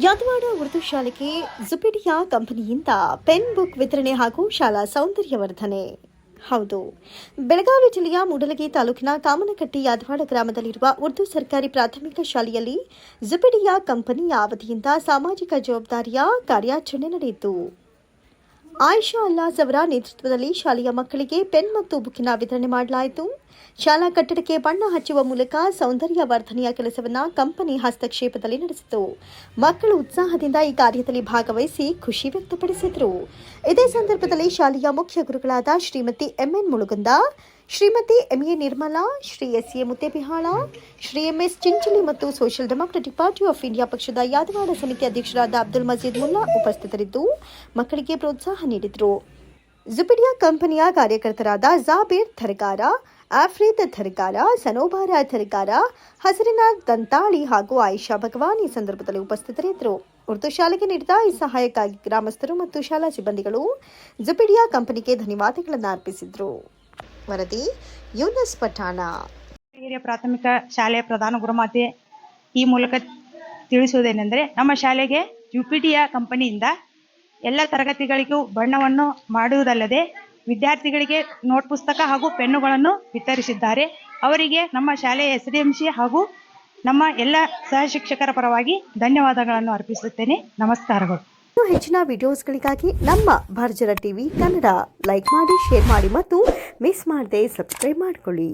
ಯಾದವಾಡ ಉರ್ದು ಶಾಲೆಗೆ ಜುಪಿಡಿಯಾ ಕಂಪನಿಯಿಂದ pen book ವಿತರಣೆ ಹಾಗೂ ಶಾಲಾ ಸೌಂದರ್ಯವರ್ಧನೆ. ಹೌದು. ಬೆಳಗಾವಿ ಜಿಲ್ಲೆಯ ಮೂಡಲಗಿ ತಾಲೂಕಿನ ಕಾಮನಕಟ್ಟಿ ಯಾದವಾಡ ಗ್ರಾಮದಲ್ಲಿರುವ ಉರ್ದು ಸರ್ಕಾರಿ ಪ್ರಾಥಮಿಕ ಶಾಲೆಯಲ್ಲಿ ಜುಪಿಡಿಯಾ ಕಂಪನಿಯ ಅವಧಿಯಿಂದ ಸಾಮಾಜಿಕ ಜವಾಬ್ದಾರಿಯ ಕಾರ್ಯಾಚರಣೆ ನಡೆಯಿತು. ಆಯಿಷಾ ಅಲ್ಲಾಸ್ ಅವರ ನೇತೃತ್ವದಲ್ಲಿ ಶಾಲೆಯ ಮಕ್ಕಳಿಗೆ ಪೆನ್ ಮತ್ತು ಬುಕ್ಕಿನ ವಿತರಣೆ ಮಾಡಲಾಯಿತು. ಶಾಲಾ ಕಟ್ಟಡಕ್ಕೆ ಬಣ್ಣ ಹಚ್ಚುವ ಮೂಲಕ ಸೌಂದರ್ಯ ವರ್ಧನೆಯ ಕೆಲಸವನ್ನ ಕಂಪನಿ ಹಸ್ತಕ್ಷೇಪದಲ್ಲಿ ನಡೆಸಿತು. ಮಕ್ಕಳು ಉತ್ಸಾಹದಿಂದ ಈ ಕಾರ್ಯದಲ್ಲಿ ಭಾಗವಹಿಸಿ ಖುಷಿ ವ್ಯಕ್ತಪಡಿಸಿದರು. ಇದೇ ಸಂದರ್ಭದಲ್ಲಿ ಶಾಲೆಯ ಮುಖ್ಯ ಗುರುಗಳಾದ Shrimati MN Mulugunda Shrimati MA Nirmala, Shri S A Muttebihala Shri MS Chinchali ಮತ್ತು social democratic party of India ಪಕ್ಷದ ಯಾದವಾಡ ಸಮಿತಿ ಅಧ್ಯಕ್ಷರಾದ ಅಬ್ದುಲ್ ಮಜೀದ್ ಮುಲ್ಲಾ ಉಪಸ್ಥಿತರಿದ್ದು, ಮಕ್ಕಳಿಗೆ ಪ್ರೋತ್ಸಾಹ ನೀಡಿದರು. ಜುಪಿಡಿಯಾ ಕಂಪನಿಯ ಕಾರ್ಯಕರ್ತರಾದ ಜಾಬೇರ್ ಥರ್ಗಾರ ಆಫ್ರೀದ್ ಥರ್ಗಾರ ಸನೋಬಾರ ಥರ್ಗಾರ ಹಸರಿನಾಥ್ ದಂತಾಳಿ ಹಾಗೂ ಆಯಿಷಾ ಭಗವಾನ್ ಈ ಸಂದರ್ಭದಲ್ಲಿ ಉಪಸ್ಥಿತರಿದ್ದರು. ಉರ್ದು ಶಾಲೆಗೆ ನೀಡಿದ ಈ ಸಹಾಯಕ್ಕಾಗಿ ಗ್ರಾಮಸ್ಥರು ಮತ್ತು ಶಾಲಾ ಸಿಬ್ಬಂದಿಗಳು ಜುಪಿಡಿಯಾ ಕಂಪನಿಗೆ ಧನ್ಯವಾದಗಳನ್ನು ಅರ್ಪಿಸಿದರು. ವರದಿ, ಯೂನಸ್ ಪಠಾಣ. ಹಿರಿಯ ಪ್ರಾಥಮಿಕ ಶಾಲೆಯ ಪ್ರಧಾನ ಗುರುಮಾತೆ ಈ ಮೂಲಕ ತಿಳಿಸುವುದೇನೆಂದರೆ, ನಮ್ಮ ಶಾಲೆಗೆ ಯುಪಿಡಿಯ ಕಂಪನಿಯಿಂದ ಎಲ್ಲ ತರಗತಿಗಳಿಗೂ ಬಣ್ಣವನ್ನು ಮಾಡುವುದಲ್ಲದೆ, ವಿದ್ಯಾರ್ಥಿಗಳಿಗೆ ನೋಟ್ ಪುಸ್ತಕ ಹಾಗೂ ಪೆನ್ನುಗಳನ್ನು ವಿತರಿಸಿದ್ದಾರೆ. ಅವರಿಗೆ ನಮ್ಮ ಶಾಲೆಯ ಎಸ್ ಡಿ ಎಂ ಸಿ ಹಾಗೂ ನಮ್ಮ ಎಲ್ಲ ಸಹ ಶಿಕ್ಷಕರ ಪರವಾಗಿ ಧನ್ಯವಾದಗಳನ್ನು ಅರ್ಪಿಸುತ್ತೇನೆ. ನಮಸ್ಕಾರಗಳು. ಇನ್ನೂ ಹೆಚ್ಚಿನ ವಿಡಿಯೋಸ್ಗಳಿಗಾಗಿ ನಮ್ಮ ಭರ್ಜರ ಟಿವಿ ಕನ್ನಡ ಲೈಕ್ ಮಾಡಿ, ಶೇರ್ ಮಾಡಿ ಮತ್ತು ಮಿಸ್ ಮಾಡದೆ ಸಬ್ಸ್ಕ್ರೈಬ್ ಮಾಡಿಕೊಳ್ಳಿ.